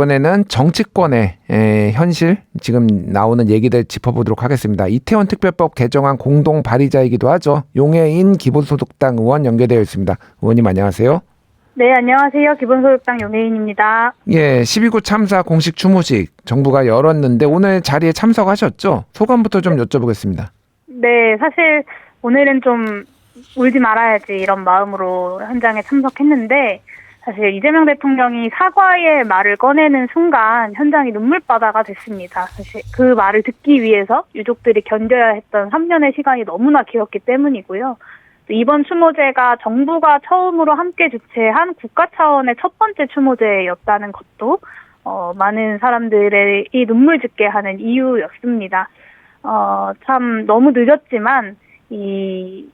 이번에는 정치권의 에, 현실 지금 나오는 얘기들 짚어보도록 하겠습니다. 이태원 특별법 개정안 공동 발의자이기도 하죠. 용해인 기본소득당 의원 연결되어 있습니다. 의원님 안녕하세요. 네, 안녕하세요. 기본소득당 용혜인입니다. 예, 12구 참사 공식 추모식 정부가 열었는데 오늘 자리에 참석하셨죠? 소감부터 좀 여쭤보겠습니다. 네, 사실 오늘은 좀 울지 말아야지 이런 마음으로 현장에 참석했는데 사실 이재명 대통령이 사과의 말을 꺼내는 순간 현장이 눈물바다가 됐습니다. 사실 그 말을 듣기 위해서 유족들이 견뎌야 했던 3년의 시간이 너무나 길었기 때문이고요. 또 이번 추모제가 정부가 처음으로 함께 주최한 국가 차원의 첫 번째 추모제였다는 것도 어, 많은 사람들의 이 눈물 짓게 하는 이유였습니다. 어, 참 너무 늦었지만 이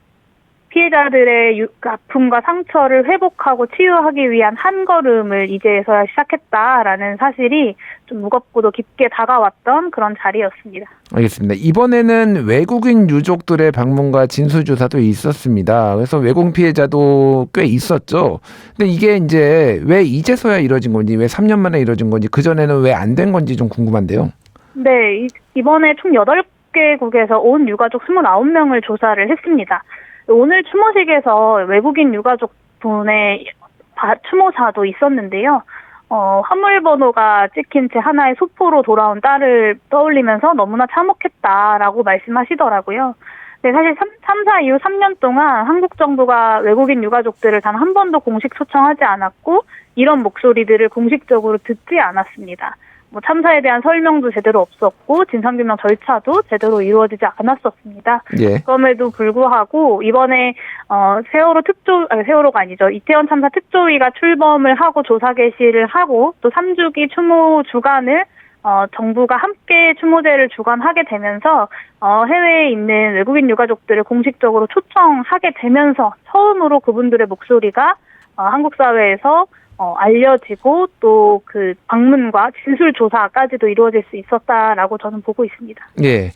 피해자들의 유- 아픔과 상처를 회복하고 치유하기 위한 한 걸음을 이제서야 시작했다라는 사실이 좀 무겁고도 깊게 다가왔던 그런 자리였습니다. 알겠습니다. 이번에는 외국인 유족들의 방문과 진술조사도 있었습니다. 그래서 외국 피해자도 꽤 있었죠. 근데 이게 이제 왜 이제서야 이뤄진 건지, 왜 3년 만에 이뤄진 건지, 그전에는 왜 안 된 건지 좀 궁금한데요. 네, 이- 이번에 총 8개국에서 온 유가족 29명을 조사를 했습니다. 오늘 추모식에서 외국인 유가족 분의 바- 추모사도 있었는데요. 어, 화물 번호가 찍힌 채 하나의 소포로 돌아온 딸을 떠올리면서 너무나 참혹했다라고 말씀하시더라고요. 네, 사실 참, 참사 이후 3년 동안 한국 정부가 외국인 유가족들을 단 한 번도 공식 초청하지 않았고 이런 목소리들을 공식적으로 듣지 않았습니다. 뭐 참사에 대한 설명도 제대로 없었고 진상규명 절차도 제대로 이루어지지 않았었습니다. 예. 그럼에도 불구하고 이번에 어 세월호 특조 아니 세월호가 아니죠 이태원 참사 특조위가 출범을 하고 조사 개시를 하고 또 3주기 추모 주간을 어 정부가 함께 추모제를 주관하게 되면서 어 해외에 있는 외국인 유가족들을 공식적으로 초청하게 되면서 처음으로 그분들의 목소리가 어 한국 사회에서 어, 알려지고 또 그 방문과 진술 조사까지도 이루어질 수 있었다라고 저는 보고 있습니다. 예.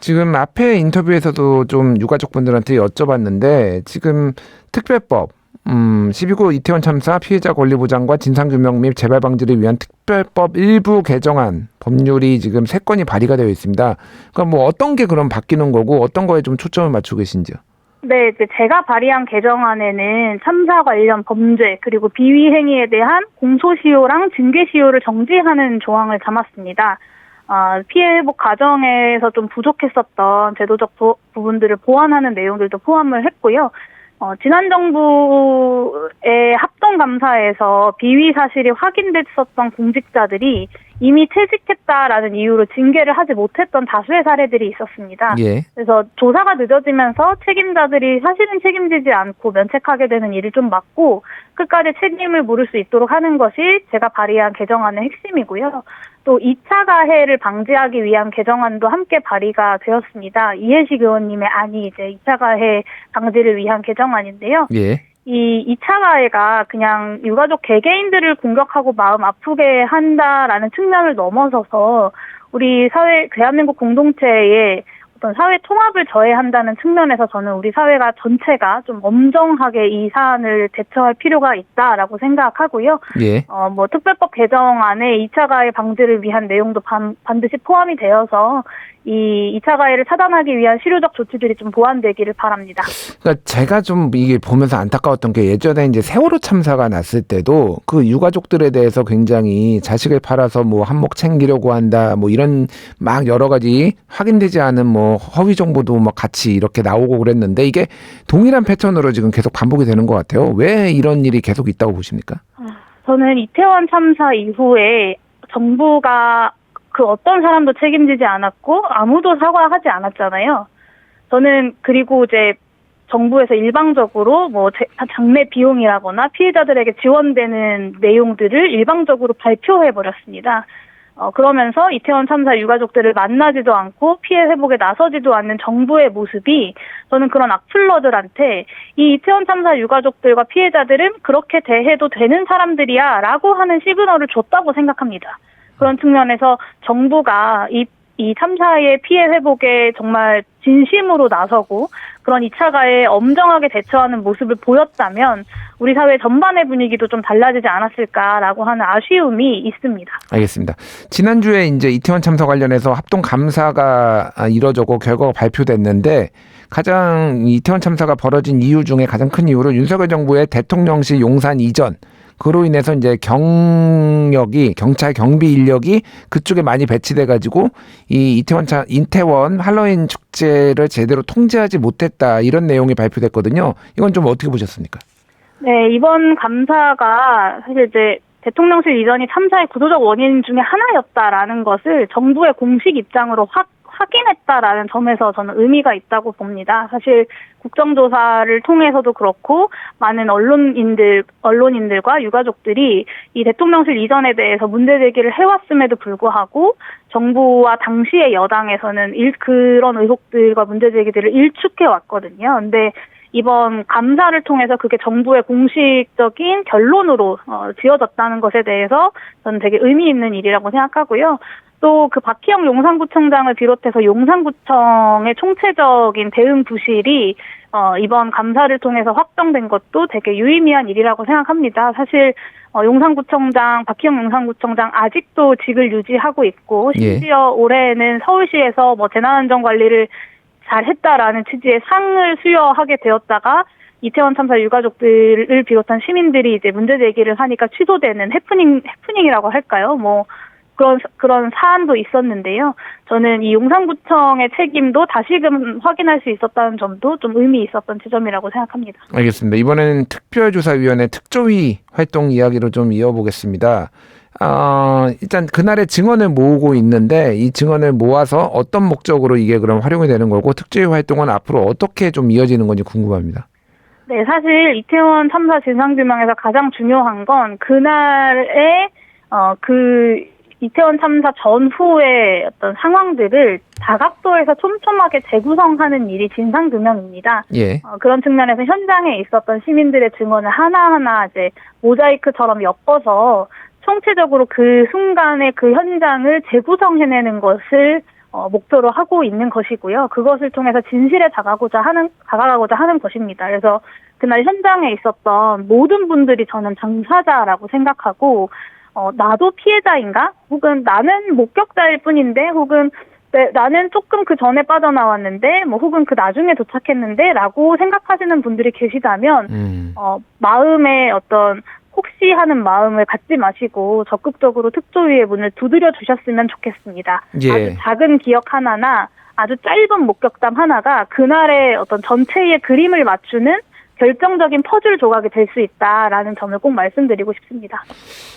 지금 앞에 인터뷰에서도 좀 유가족분들한테 여쭤봤는데 지금 특별법 음, 12구 이태원 참사 피해자 권리 보장과 진상 규명 및 재발 방지를 위한 특별법 일부 개정안 법률이 지금 세 건이 발의가 되어 있습니다. 그러니까 뭐 어떤 게 그럼 바뀌는 거고 어떤 거에 좀 초점을 맞추고 계신지요? 네, 이제 제가 발의한 개정안에는 참사 관련 범죄 그리고 비위 행위에 대한 공소시효랑 징계시효를 정지하는 조항을 담았습니다. 아, 피해 회복 과정에서 좀 부족했었던 제도적 부, 부분들을 보완하는 내용들도 포함을 했고요. 어, 지난 정부의 합동감사에서 비위 사실이 확인됐었던 공직자들이 이미 퇴직했다라는 이유로 징계를 하지 못했던 다수의 사례들이 있었습니다. 예. 그래서 조사가 늦어지면서 책임자들이 사실은 책임지지 않고 면책하게 되는 일을 좀 막고 끝까지 책임을 물을 수 있도록 하는 것이 제가 발의한 개정안의 핵심이고요. 또 2차 가해를 방지하기 위한 개정안도 함께 발의가 되었습니다. 이해식 의원님의 안이 이제 2차 가해 방지를 위한 개정안인데요. 예. 이 2차 가해가 그냥 유가족 개개인들을 공격하고 마음 아프게 한다라는 측면을 넘어서서 우리 사회, 대한민국 공동체의 어떤 사회 통합을 저해한다는 측면에서 저는 우리 사회가 전체가 좀 엄정하게 이 사안을 대처할 필요가 있다라고 생각하고요. 예. 어, 뭐, 특별법 개정안에 2차 가해 방지를 위한 내용도 반, 반드시 포함이 되어서 이 2차 가해를 차단하기 위한 실효적 조치들이 좀 보완되기를 바랍니다. 그러니까 제가 좀 이게 보면서 안타까웠던 게 예전에 이제 세월호 참사가 났을 때도 그 유가족들에 대해서 굉장히 자식을 팔아서 뭐 한몫 챙기려고 한다 뭐 이런 막 여러 가지 확인되지 않은 뭐 허위 정보도 막 같이 이렇게 나오고 그랬는데 이게 동일한 패턴으로 지금 계속 반복이 되는 것 같아요. 왜 이런 일이 계속 있다고 보십니까? 저는 이태원 참사 이후에 정부가 그 어떤 사람도 책임지지 않았고 아무도 사과하지 않았잖아요. 저는 그리고 이제 정부에서 일방적으로 뭐 제- 장례 비용이라거나 피해자들에게 지원되는 내용들을 일방적으로 발표해 버렸습니다. 어, 그러면서 이태원 참사 유가족들을 만나지도 않고 피해 회복에 나서지도 않는 정부의 모습이 저는 그런 악플러들한테 이 이태원 참사 유가족들과 피해자들은 그렇게 대해도 되는 사람들이야 라고 하는 시그널을 줬다고 생각합니다. 그런 측면에서 정부가 이 이 참사의 피해 회복에 정말 진심으로 나서고 그런 2차 가해에 엄정하게 대처하는 모습을 보였다면 우리 사회 전반의 분위기도 좀 달라지지 않았을까라고 하는 아쉬움이 있습니다. 알겠습니다. 지난주에 이제 이태원 참사 관련해서 합동 감사가 아, 이뤄졌고 결과가 발표됐는데 가장 이태원 참사가 벌어진 이유 중에 가장 큰 이유로 윤석열 정부의 대통령실 용산 이전 그로 인해서 이제 경력이 경찰 경비 인력이 그쪽에 많이 배치돼 가지고 이 이태원 차 인태원 할로윈 축제를 제대로 통제하지 못했다 이런 내용이 발표됐거든요. 이건 좀 어떻게 보셨습니까? 네, 이번 감사가 사실 이제 대통령실 이전이 참사의 구조적 원인 중에 하나였다라는 것을 정부의 공식 입장으로 확 했다라는 점에서 저는 의미가 있다고 봅니다. 사실 국정조사를 통해서도 그렇고 많은 언론인들 언론인들과 유가족들이 이 대통령실 이전에 대해서 문제 제기를 해왔음에도 불구하고 정부와 당시의 여당에서는 일, 그런 의혹들과 문제 제기들을 일축해 왔거든요. 근데 이번 감사를 통해서 그게 정부의 공식적인 결론으로 어, 지어졌다는 것에 대해서 저는 되게 의미 있는 일이라고 생각하고요. 또 그 박희영 용산구청장을 비롯해서 용산구청의 총체적인 대응 부실이 어, 이번 감사를 통해서 확정된 것도 되게 유의미한 일이라고 생각합니다. 사실 어, 용산구청장 박희영 용산구청장 아직도 직을 유지하고 있고 예. 심지어 올해에는 서울시에서 뭐 재난안전 관리를 잘했다라는 취지의 상을 수여하게 되었다가 이태원 참사 유가족들을 비롯한 시민들이 이제 문제 제기를 하니까 취소되는 해프닝 해프닝이라고 할까요? 뭐 그런 그런 사안도 있었는데요. 저는 이 용산구청의 책임도 다시금 확인할 수 있었다는 점도 좀 의미 있었던 지점이라고 생각합니다. 알겠습니다. 이번에는 특별조사위원회 특조위 활동 이야기로 좀 이어보겠습니다. 아, 일단 그날의 증언을 모으고 있는데 이 증언을 모아서 어떤 목적으로 이게 그럼 활용이 되는 거고 특조위 활동은 앞으로 어떻게 좀 이어지는 건지 궁금합니다. 네, 사실 이태원 참사 진상규명에서 가장 중요한 건 그날의 어그 이태원 참사 전후의 어떤 상황들을 다각도에서 촘촘하게 재구성하는 일이 진상규명입니다. 예. 어, 그런 측면에서 현장에 있었던 시민들의 증언을 하나하나 이제 모자이크처럼 엮어서 총체적으로 그 순간의 그 현장을 재구성해내는 것을 어, 목표로 하고 있는 것이고요. 그것을 통해서 진실에 다가고자 하는 다가가고자 하는 것입니다. 그래서 그날 현장에 있었던 모든 분들이 저는 당사자라고 생각하고 어, 나도 피해자인가? 혹은 나는 목격자일 뿐인데, 혹은 네, 나는 조금 그 전에 빠져나왔는데, 뭐 혹은 그 나중에 도착했는데 라고 생각하시는 분들이 계시다면 음. 어, 마음의 어떤 혹시 하는 마음을 갖지 마시고 적극적으로 특조위의 문을 두드려 주셨으면 좋겠습니다. 예. 아주 작은 기억 하나나 아주 짧은 목격담 하나가 그날의 어떤 전체의 그림을 맞추는 결정적인 퍼즐 조각이 될 수 있다라는 점을 꼭 말씀드리고 싶습니다.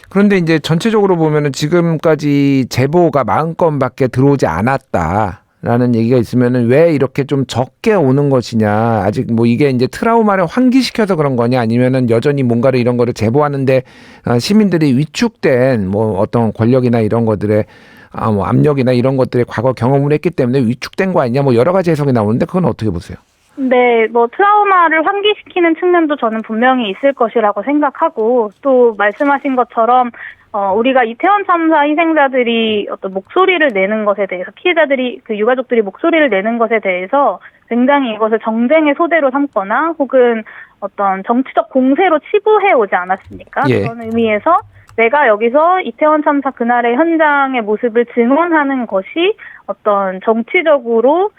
그런데 이제 전체적으로 보면은 지금까지 제보가 40건밖에 들어오지 않았다 라는 얘기가 있으면은 왜 이렇게 좀 적게 오는 것이냐. 아직 뭐 이게 이제 트라우마를 환기시켜서 그런 거냐 아니면은 여전히 뭔가를 이런 거를 제보하는데 어, 시민들이 위축된 뭐 어떤 권력이나 이런 것들에 아, 뭐 압력이나 이런 것들에 과거 경험을 했기 때문에 위축된 거 아니냐 뭐 여러 가지 해석이 나오는데 그건 어떻게 보세요? 네, 뭐 트라우마를 환기시키는 측면도 저는 분명히 있을 것이라고 생각하고 또 말씀하신 것처럼 어 우리가 이태원 참사 희생자들이 어떤 목소리를 내는 것에 대해서 피해자들이 그 유가족들이 목소리를 내는 것에 대해서 굉장히 이것을 정쟁의 소대로 삼거나 혹은 어떤 정치적 공세로 치부해 오지 않았습니까? 예. 그런 의미에서 내가 여기서 이태원 참사 그날의 현장의 모습을 증언하는 것이 어떤 정치적으로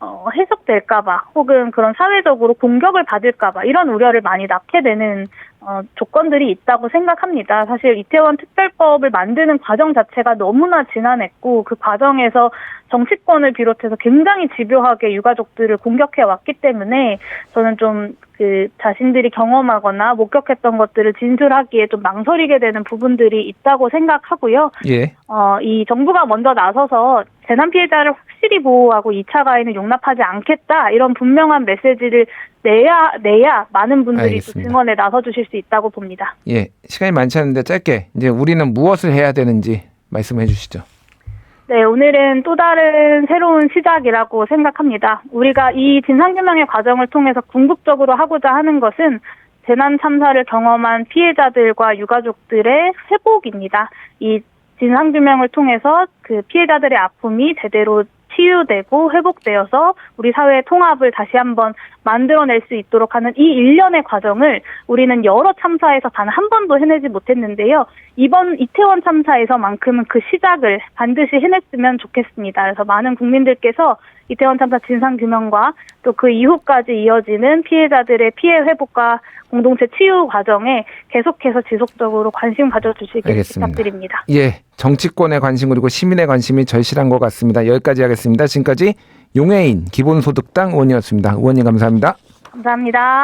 어, 해석될까봐 혹은 그런 사회적으로 공격을 받을까봐 이런 우려를 많이 낳게 되는 어, 조건들이 있다고 생각합니다. 사실 이태원 특별법을 만드는 과정 자체가 너무나 지난했고 그 과정에서 정치권을 비롯해서 굉장히 집요하게 유가족들을 공격해 왔기 때문에 저는 좀 그 자신들이 경험하거나 목격했던 것들을 진술하기에 좀 망설이게 되는 부분들이 있다고 생각하고요. 예. 어, 이 정부가 먼저 나서서 재난 피해자를 확실히 보호하고 2차 가해는 용납하지 않겠다 이런 분명한 메시지를 내야 내야 많은 분들이 알겠습니다. 증언에 나서 주실 수 있다고 봅니다. 예. 시간이 많지 않은데 짧게 이제 우리는 무엇을 해야 되는지 말씀해 주시죠. 네, 오늘은 또 다른 새로운 시작이라고 생각합니다. 우리가 이 진상규명의 과정을 통해서 궁극적으로 하고자 하는 것은 재난 참사를 경험한 피해자들과 유가족들의 회복입니다. 이 진상규명을 통해서 그 피해자들의 아픔이 제대로 치유되고 회복되어서 우리 사회의 통합을 다시 한번 만들어낼 수 있도록 하는 이 일련의 과정을 우리는 여러 참사에서 단 한 번도 해내지 못했는데요. 이번 이태원 참사에서만큼은 그 시작을 반드시 해냈으면 좋겠습니다. 그래서 많은 국민들께서 이태원 참사 진상 규명과 또 그 이후까지 이어지는 피해자들의 피해 회복과 공동체 치유 과정에 계속해서 지속적으로 관심 가져주시길 알겠습니다. 부탁드립니다. 예, 정치권의 관심 그리고 시민의 관심이 절실한 것 같습니다. 여기까지 하겠습니다. 지금까지 용해인 기본소득당 의원이었습니다. 의원님 감사합니다. 감사합니다.